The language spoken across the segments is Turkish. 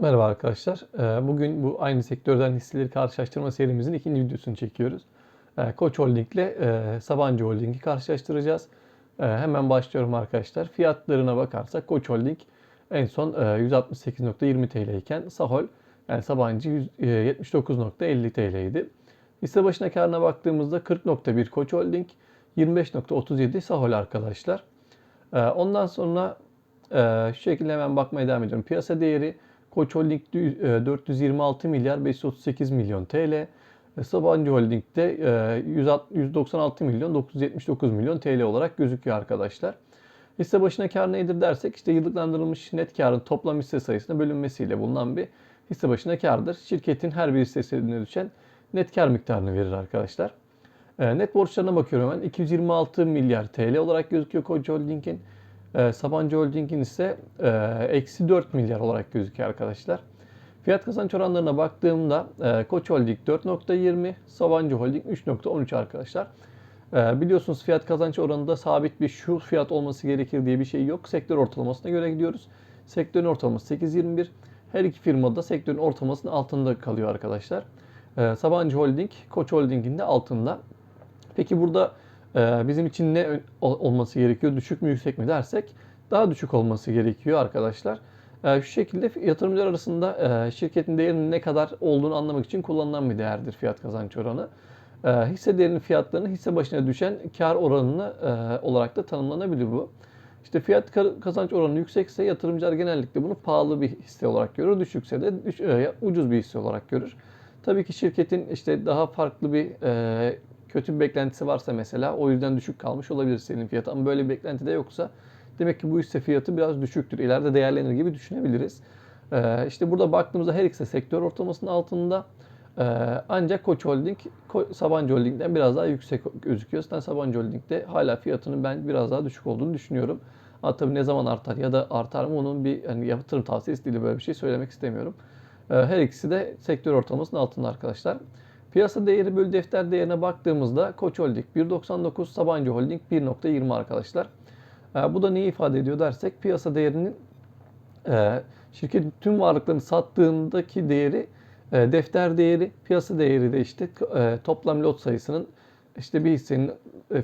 Merhaba arkadaşlar. Ee, Bugün bu aynı sektörden hisseleri karşılaştırma serimizin ikinci videosunu çekiyoruz. Ee, Koç Holding ile e, Sabancı Holding'i karşılaştıracağız. Ee, Hemen başlıyorum arkadaşlar. Fiyatlarına bakarsak Koç Holding en son e, 168.20 TL iken Sahol yani Sabancı 100 e, 79.50 TL idi. Hisse başına karına baktığımızda 40.1 Koç Holding, 25.37 Sahol arkadaşlar. Ondan sonra e, şu şekilde hemen bakmaya devam ediyorum. Piyasa değeri Koç Holding dü- e, 426 milyar 538 milyon TL. E, Sabancı Holding'de e, 160 196 milyon 979 milyon TL olarak gözüküyor arkadaşlar. Hisse başına kar nedir dersek işte yıllıklandırılmış net karın toplam hisse sayısına bölünmesiyle bulunan bir hisse başına kardır. Şirketin her bir hissesine düşen net kar miktarını verir arkadaşlar. E, Net borçlarına bakıyorum hemen. 226 milyar TL olarak gözüküyor Koç Holding'in. E, Sabancı Holding'in ise e, eksi 4 milyar olarak gözüküyor arkadaşlar. Fiyat kazanç oranlarına baktığımda e, Koç Holding 4.20, Sabancı Holding 3.13 arkadaşlar. E, biliyorsunuz fiyat kazanç oranında sabit bir şu fiyat olması gerekir diye bir şey yok. Sektör ortalamasına göre gidiyoruz. Sektörün ortalaması 8.21. Her iki firma da sektörün ortalamasının altında kalıyor arkadaşlar. Sabancı Holding, Koç Holding'in de altında. Peki burada bizim için ne olması gerekiyor? Düşük mü yüksek mi dersek daha düşük olması gerekiyor arkadaşlar. E, şu şekilde yatırımcılar arasında e, şirketin değerinin ne kadar olduğunu anlamak için kullanılan bir değerdir fiyat kazanç oranı. E, hisse değerinin fiyatlarını hisse başına düşen kar oranını e, olarak da tanımlanabilir bu. İşte fiyat ka- kazanç oranı yüksekse yatırımcılar genellikle bunu pahalı bir hisse olarak görür. Düşükse de e, ucuz bir hisse olarak görür. Tabii ki şirketin işte daha farklı bir kötü bir beklentisi varsa mesela o yüzden düşük kalmış olabilir senin fiyatı. Ama böyle bir beklenti de yoksa demek ki bu hisse fiyatı biraz düşüktür. İleride değerlenir gibi düşünebiliriz. Ee, işte burada baktığımızda her ikisi sektör ortalamasının altında. Ee, ancak Koç Holding, Sabancı Holding'den biraz daha yüksek gözüküyor. Zaten Sabancı Holding'de hala fiyatının ben biraz daha düşük olduğunu düşünüyorum. Ama tabii ne zaman artar ya da artar mı onun bir hani yatırım tavsiyesi değil böyle bir şey söylemek istemiyorum. Ee, her ikisi de sektör ortalamasının altında arkadaşlar. Piyasa değeri bölü defter değerine baktığımızda Koç Holding 1.99, Sabancı Holding 1.20 arkadaşlar. Ee, Bu da neyi ifade ediyor dersek piyasa değerinin e, şirketin tüm varlıklarını sattığındaki değeri e, defter değeri, piyasa değeri de işte e, toplam lot sayısının işte bir hissenin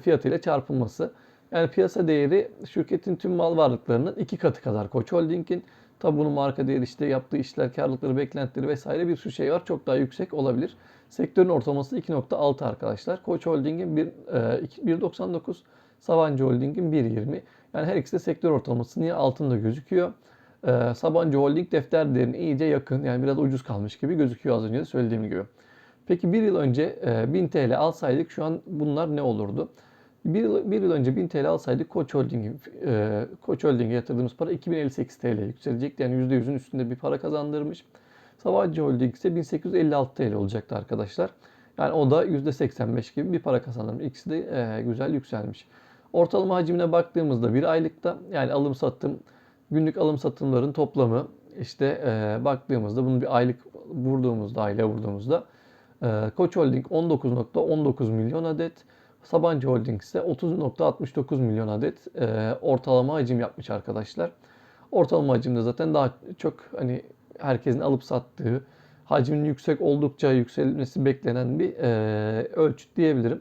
fiyatıyla çarpılması. Yani piyasa değeri şirketin tüm mal varlıklarının iki katı kadar Koç Holding'in. Tabi bunun marka değeri işte yaptığı işler, karlılıkları, beklentileri vesaire bir sürü şey var. Çok daha yüksek olabilir. Sektörün ortalaması 2.6 arkadaşlar. Koç Holding'in bir, e, iki- 1.99, Sabancı Holding'in 1.20. Yani her ikisi de sektör ortalamasının yine altında gözüküyor. Ee, Sabancı Holding defter değerine iyice yakın. Yani biraz ucuz kalmış gibi gözüküyor az önce de söylediğim gibi. Peki bir yıl önce e, 1000 TL alsaydık şu an bunlar ne olurdu? Bir yıl, bir yıl önce 1000 TL alsaydık Koç Holding'e e, Koç Holding'e yatırdığımız para 2058 TL yükselecekti. Yani %100'ün üstünde bir para kazandırmış. Sabancı Holding ise 1856 TL olacaktı arkadaşlar. Yani o da %85 gibi bir para kazandırmış. İkisi de e, güzel yükselmiş. Ortalama hacimine baktığımızda bir aylıkta yani alım satım günlük alım satımların toplamı işte e, baktığımızda bunu bir aylık vurduğumuzda aile vurduğumuzda e, Koç Holding 19.19 milyon adet Sabancı Holding ise 30.69 milyon adet e, ortalama hacim yapmış arkadaşlar. Ortalama hacimde zaten daha çok hani herkesin alıp sattığı hacmin yüksek oldukça yükselmesi beklenen bir e, ölçüt diyebilirim.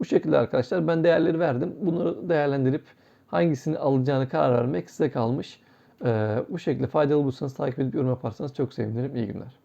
Bu şekilde arkadaşlar ben değerleri verdim. Bunları değerlendirip hangisini alacağını karar vermek size kalmış. E, bu şekilde faydalı bulursanız takip edip yorum yaparsanız çok sevinirim. İyi günler.